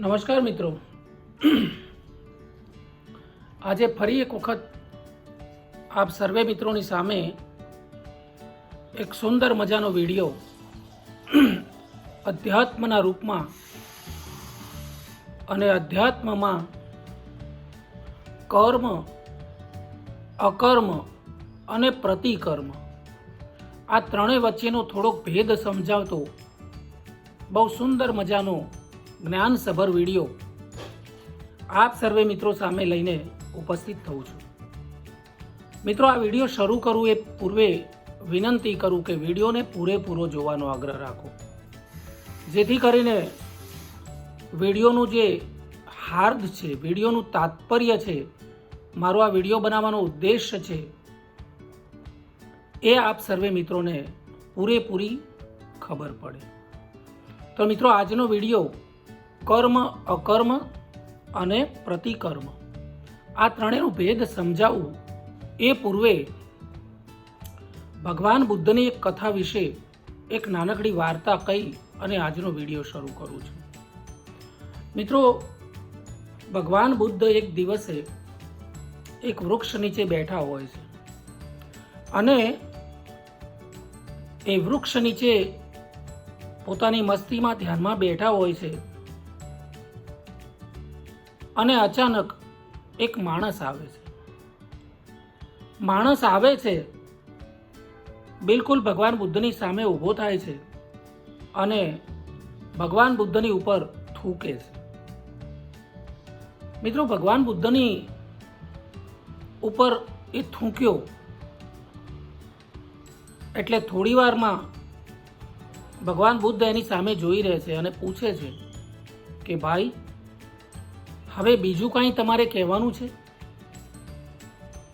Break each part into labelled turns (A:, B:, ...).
A: નમસ્કાર મિત્રો. આજે ફરી એક વખત આપ સર્વે મિત્રોની સામે એક સુંદર મજાનો વીડિયો અધ્યાત્મના રૂપમાં અને અધ્યાત્મમાં કર્મ, અકર્મ અને પ્રતિકર્મ. આ ત્રણેય વચ્ચેનો થોડોક ભેદ સમજાવતો બહુ સુંદર મજાનો જ્ઞાનસભર વીડિયો આપ સર્વે મિત્રો સામે લઈને ઉપસ્થિત થઉં છું. મિત્રો, આ વીડિયો શરૂ કરું એ પૂર્વે વિનંતી કરું કે વિડીયોને પૂરેપૂરો જોવાનો આગ્રહ રાખો. જેથી કરીને વિડીયોનું જે હાર્દ છે, વિડીયોનું તાત્પર્ય છે, મારો આ વીડિયો બનાવવાનો ઉદ્દેશ છે, એ આપ સર્વે મિત્રોને પૂરેપૂરી ખબર પડે. તો મિત્રો, આજનો વીડિયો કર્મ, અકર્મ અને પ્રતિકર્મ. આ ત્રણેયનો ભેદ સમજાવવું એ પૂર્વે ભગવાન બુદ્ધની એક કથા વિશે એક નાનકડી વાર્તા કહી અને આજનો વીડિયો શરૂ કરું છું. મિત્રો, ભગવાન બુદ્ધ એક દિવસે એક વૃક્ષ નીચે બેઠા હોય છે અને એ વૃક્ષ નીચે પોતાની મસ્તીમાં ધ્યાનમાં બેઠા હોય છે અને અચાનક એક માણસ આવે છે. માણસ આવે છે. બિલકુલ ભગવાન બુદ્ધની સામે ઊભો થાય છે અને ભગવાન બુદ્ધની ઉપર થૂકે છે. મિત્રો, ભગવાન બુદ્ધની ઉપર એ થૂંક્યો એટલે થોડી વારમાં ભગવાન બુદ્ધ એની સામે જોઈ રહે છે અને પૂછે છે કે, ભાઈ હવે બીજું કાંઈ તમારે કહેવાનું છે?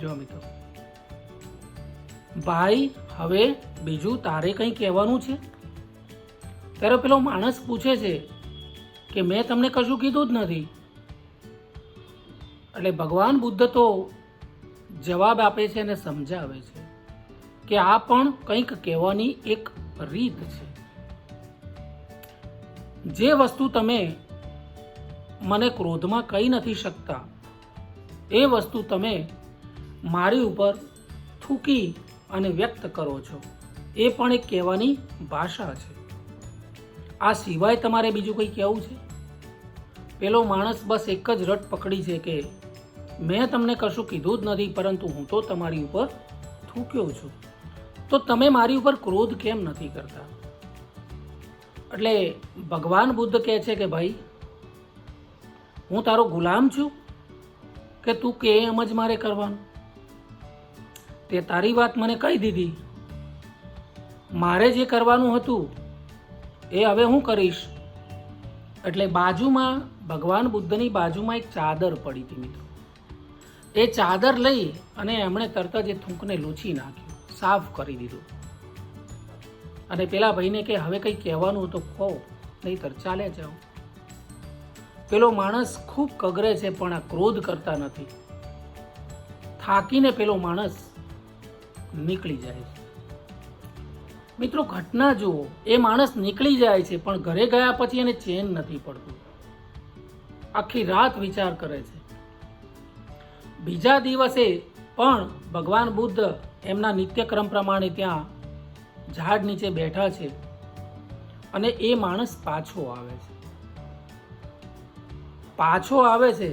A: જો મિત્રો. ભાઈ, હવે બીજું તારે કંઈ કહેવાનું છે? ત્યારે પેલો માણસ પૂછે છે કે મેં તમને કશું કીધું જ નથી. એટલે ભગવાન બુદ્ધ તો જવાબ આપે છે અને સમજાવે છે કે આ પણ કંઈક કહેવાની એક રીત છે. જે વસ્તુ તમે મને ક્રોધમાં કહી નથી શકતા. એ વસ્તુ તમે મારી ઉપર થૂકી અને વ્યક્ત કરો છો. એ પણ એક કહેવાની ભાષા છે. આ સિવાય તમારે બીજું કંઈ કહેવું છે? પેલો માણસ બસ એક જ રટ પકડી છે કે, મેં તમને કશું કીધું જ નથી, પરંતુ હું તો તમારી ઉપર થૂક્યો છું. તો તમે મારી ઉપર ક્રોધ કેમ નથી કરતા? એટલે ભગવાન બુદ્ધ કહે છે કે, ભાઈ હું તારો ગુલામ છું કે તું કે એમ જ મારે કરવાનું? તે તારી વાત મને કહી દીધી. મારે જે કરવાનું હતું, એ હવે હું કરીશ. એટલે બાજુમાં, ભગવાન બુદ્ધની બાજુમાં એક ચાદર પડી હતી મિત્રો. એ ચાદર લઈ અને એમણે તરત જ એ થૂંકને લૂછી નાખ્યું. સાફ કરી દીધું. અને પેલા ભાઈને કે, હવે કંઈ કહેવાનું હતું કહો, નહીતર ચાલે જાઓ. પેલો માણસ ખૂબ કગરે છે, પણ આ ક્રોધ કરતા નથી. થાકીને પેલો માણસ નીકળી જાય છે. મિત્રો, ઘટના જુઓ. એ માણસ નીકળી જાય છે, પણ ઘરે ગયા પછી એને ચેન નથી પડતું. આખી રાત વિચાર કરે છે. બીજા દિવસે પણ ભગવાન બુદ્ધ એમના નિત્યક્રમ પ્રમાણે ત્યાં ઝાડ નીચે બેઠા છે અને એ માણસ પાછો આવે છે. પાછો આવે છે,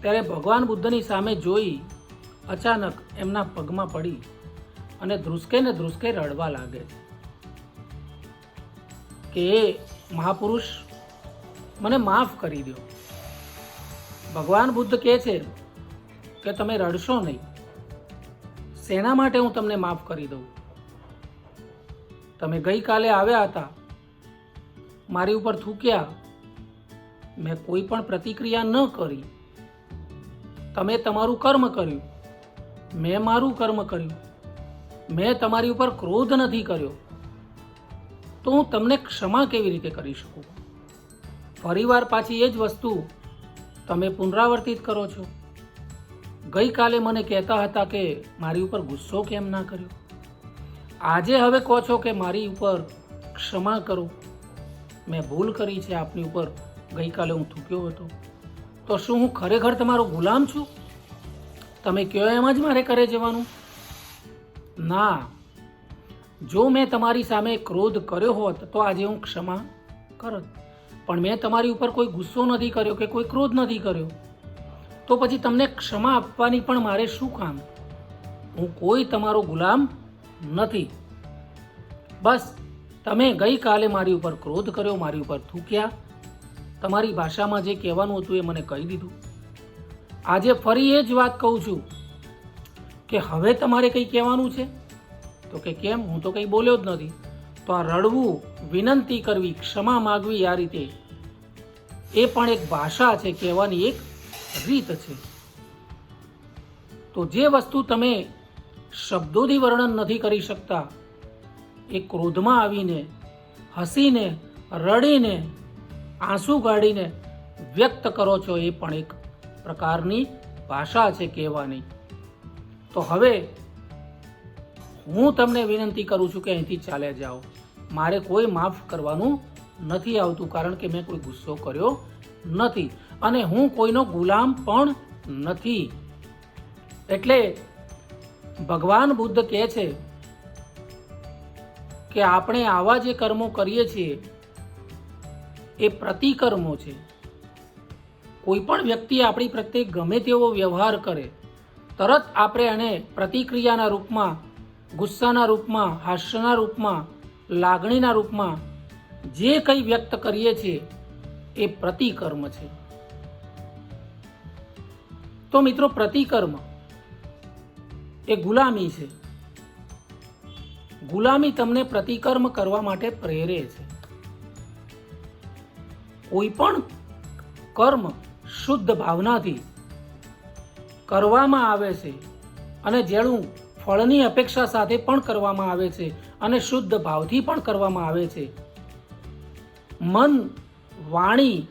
A: ત્યારે ભગવાન બુદ્ધની સામે જોઈ અચાનક એમના પગમાં પડી અને ધ્રુસકે ને ધ્રુસકે રડવા લાગે. છે કે એ મહાપુરુષ, મને માફ કરી દો. ભગવાન બુદ્ધ કહે છે કે તમે રડશો નહીં. શેના માટે હું તમને માફ કરી દઉં. તમે ગઈકાલે આવ્યા હતા, મારી ઉપર થૂક્યા મેં કોઈ પણ પ્રતિક્રિયા ન કરી. તમે તમારું કર્મ કર્યું. મેં મારું કર્મ કર્યું. મેં તમારી ઉપર ક્રોધ નથી કર્યો. તો હું તમને ક્ષમા કેવી રીતે કરી શકું? ફરીવાર પાછી એ જ વસ્તુ તમે પુનરાવર્તિત કરો છો. ગઈકાલે મને કહેતા હતા કે મારી ઉપર ગુસ્સો કેમ ના કર્યો? આજે હવે કહો છો કે મારી ઉપર ક્ષમા કરો. મેં ભૂલ કરી છે, આપની ઉપર ગઈકાલે હું થૂક્યો હતો. તો શું હું ખરેખર તમારો ગુલામ છું? તમે કહો એમ જ મારે કરે જવાનું? ના. જો મેં તમારી સામે ક્રોધ કર્યો હોત, તો આજે હું ક્ષમા કરત. પણ મેં તમારી ઉપર કોઈ ગુસ્સો નથી કર્યો કે કોઈ ક્રોધ નથી કર્યો. તો પછી તમને ક્ષમા આપવાની પણ મારે શું કામ? હું કોઈ તમારો ગુલામ નથી. બસ, તમે ગઈકાલે મારી ઉપર ક્રોધ કર્યો, મારી ઉપર થૂક્યા. તમારી ભાષામાં જે કહેવાનું હતું એ મને કહી દીધું. આજે ફરી એ જ વાત કહું છું કે હવે તમારે કંઈ કહેવાનું છે? તો કે કેમ? હું તો કંઈ બોલ્યો જ નથી. તો આ રડવું વિનંતી કરવી, ક્ષમા માગવી આ રીતે એ પણ એક ભાષા છે, કહેવાની એક રીત છે. તો જે વસ્તુ તમે શબ્દોથી વર્ણન નથી કરી શકતા, એ ક્રોધમાં આવીને, હસીને, રડીને આંસુ ગાળીને વ્યક્ત કરો છો એ પણ એક પ્રકારની ભાષા છે કહેવાની. તો હવે હું તમને વિનંતી કરું છું કે અહીંથી ચાલ્યા જાઓ. મારે કોઈ માફ કરવાનું નથી આવતું કારણ કે મેં કોઈ ગુસ્સો કર્યો નથી અને હું કોઈનો ગુલામ પણ નથી. એટલે ભગવાન બુદ્ધ કહે છે કે આપણે આવા જે કર્મો કરીએ છીએ એ પ્રતિકર્મો છે. કોઈ પણ વ્યક્તિ આપણી પ્રત્યે ગમે તેવો વ્યવહાર કરે, તરત આપણે એને પ્રતિક્રિયાના રૂપમાં, ગુસ્સાના રૂપમાં, હાસ્યના રૂપમાં, લાગણીના રૂપમાં જે કંઈ વ્યક્ત કરીએ છીએ, એ પ્રતિકર્મ છે. તો મિત્રો પ્રતિકર્મ એ ગુલામી છે. ગુલામી તમને પ્રતિકર્મ કરવા માટે પ્રેરે છે. કોઈ પણ કર્મ શુદ્ધ ભાવનાથી કરવામાં આવે છે અને જેનું ફળની અપેક્ષા સાથે પણ કરવામાં આવે છે અને શુદ્ધ ભાવથી પણ કરવામાં આવે છે. મન, વાણી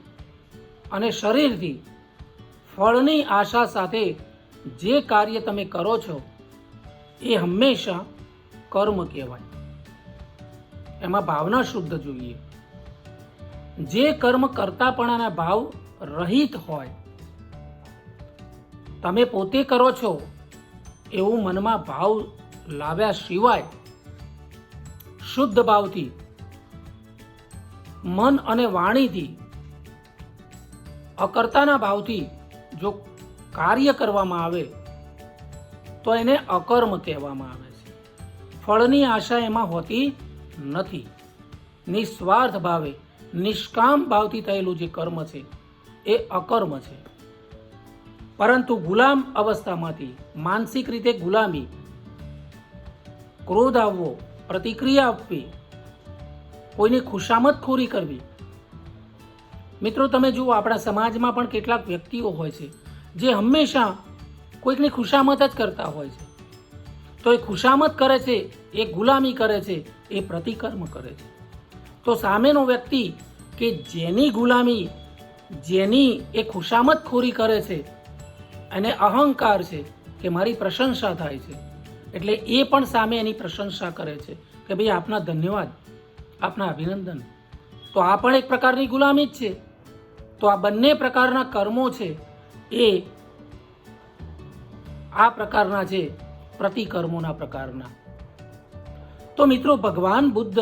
A: અને શરીરથી ફળની આશા સાથે જે કાર્ય તમે કરો છો, એ હંમેશા કર્મ કહેવાય. એમાં ભાવના શુદ્ધ જોઈએ. જે કર્મ કરતાપણાના ભાવ રહિત હોય, તમે પોતે કરો છો એવું મનમાં ભાવ લાવ્યા સિવાય શુદ્ધ ભાવથી, મન અને વાણીથી, અકર્તાના ભાવથી જો કાર્ય કરવામાં આવે, તો એને અકર્મ કહેવામાં આવે છે. ફળની આશા એમાં હોતી નથી. નિસ્વાર્થ ભાવે નિષ્કામ ભાવથી થયેલું જે કર્મ છે, એ અકર્મ છે. પરંતુ ગુલામ અવસ્થામાંથી, માનસિક રીતે ગુલામી, ક્રોધ આવવો, પ્રતિક્રિયા આપવી, કોઈની ખુશામતખોરી કરવી. મિત્રો, તમે જુઓ, આપણા સમાજમાં પણ કેટલાક વ્યક્તિઓ હોય છે, જે હંમેશા કોઈકની ખુશામત જ કરતા હોય છે. તો એ ખુશામત કરે છે, એ ગુલામી કરે છે, એ પ્રતિકર્મ કરે છે. તો સામેનો વ્યક્તિ કે જેની ગુલામી, જેની એ ખુશામતખોરી કરે છે અને અહંકાર છે કે મારી પ્રશંસા થાય છે. એટલે એ પણ સામે એની પ્રશંસા કરે છે કે ભાઈ આપના ધન્યવાદ, આપના અભિનંદન. તો આ પણ એક પ્રકારની ગુલામી જ છે. તો આ બંને પ્રકારના કર્મો છે એ આ પ્રકારના છે પ્રતિકર્મોના પ્રકારના. તો મિત્રો ભગવાન બુદ્ધ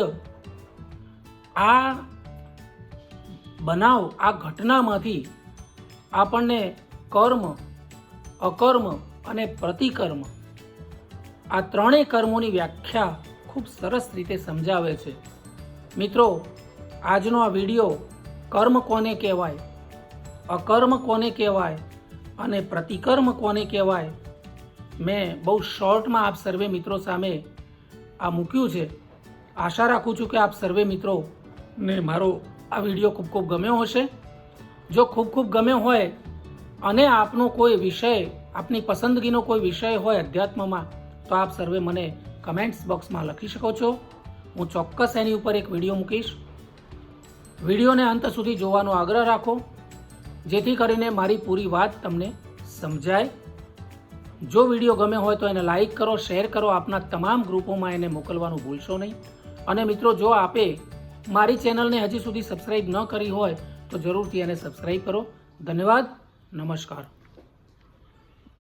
A: આ બનાવ, આ ઘટનામાંથી આપણને કર્મ, અકર્મ અને પ્રતિકર્મ આ ત્રણેય કર્મોની વ્યાખ્યા ખૂબ સરસ રીતે સમજાવે છે. મિત્રો, આજનો આ વીડિયો કર્મ કોને કહેવાય, અકર્મ કોને કહેવાય અને પ્રતિકર્મ કોને કહેવાય, મેં બહુ શોર્ટમાં આપ સર્વે મિત્રો સામે આ મૂક્યું છે. આશા રાખું છું કે આપ સર્વે મિત્રો ને મારો આ વીડિયો ખૂબ ખૂબ ગમ્યો હશે. જો ખૂબ ખૂબ ગમ્યો હોય અને આપનો કોઈ વિષય, આપની પસંદગીનો કોઈ વિષય હોય અધ્યાત્મમાં, તો આપ સર્વે મને કમેન્ટ્સ બોક્સમાં લખી શકો છો. હું ચોક્કસ એની ઉપર એક વીડિયો મૂકીશ. વિડીયોને અંત સુધી જોવાનો આગ્રહ રાખો, જેથી કરીને મારી પૂરી વાત તમને સમજાય. જો વીડિયો ગમે હોય તો એને લાઇક કરો, શેર કરો, આપના તમામ ગ્રુપોમાં એને મોકલવાનું ભૂલશો નહીં. અને મિત્રો, જો આપે મારી ચેનલને હજી સુધી સબસ્ક્રાઈબ ન કરી હોય તો જરૂરથી એને સબસ્ક્રાઈબ કરો. ધન્યવાદ. નમસ્કાર.